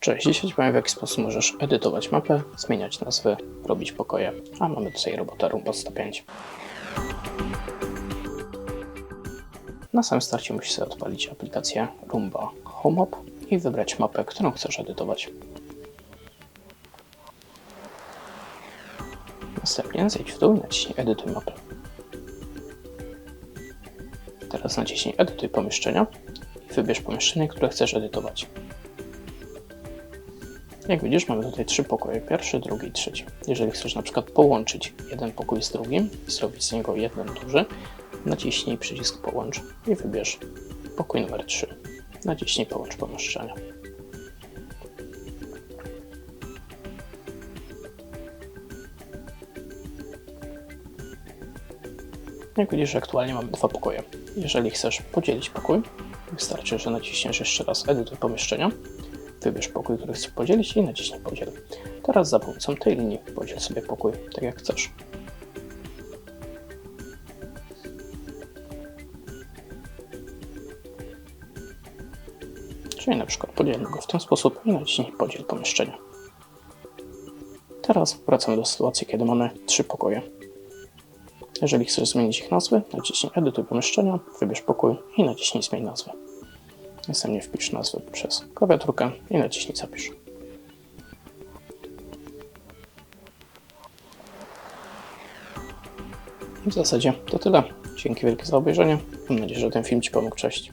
Cześć, dzisiaj powiem w jaki sposób możesz edytować mapę, zmieniać nazwy, robić pokoje, a mamy tutaj robotę Rumba 105. Na samym starcie musisz sobie odpalić aplikację Rumba HomeOp i wybrać mapę, którą chcesz edytować. Następnie zejdź w dół i naciśnij Edytuj mapę. Teraz naciśnij Edytuj pomieszczenia i wybierz pomieszczenie, które chcesz edytować. Jak widzisz, mamy tutaj trzy pokoje, pierwszy, drugi i trzeci. Jeżeli chcesz na przykład połączyć jeden pokój z drugim i zrobić z niego jeden duży, naciśnij przycisk połącz i wybierz pokój numer 3. Naciśnij połącz pomieszczenia. Jak widzisz, aktualnie mamy dwa pokoje. Jeżeli chcesz podzielić pokój, wystarczy, że naciśniesz jeszcze raz edytuj pomieszczenia, wybierz pokój, który chcesz podzielić i naciśnij podziel. Teraz za pomocą tej linii podziel sobie pokój tak jak chcesz. Czyli na przykład podzielmy go w ten sposób i naciśnij podziel pomieszczenia. Teraz wracamy do sytuacji, kiedy mamy trzy pokoje. Jeżeli chcesz zmienić ich nazwy, naciśnij edytuj pomieszczenia, wybierz pokój i naciśnij zmień nazwę. Następnie wpisz nazwę przez klawiaturkę i naciśnij zapisz. I w zasadzie to tyle. Dzięki wielkie za obejrzenie. Mam nadzieję, że ten film Ci pomógł. Cześć.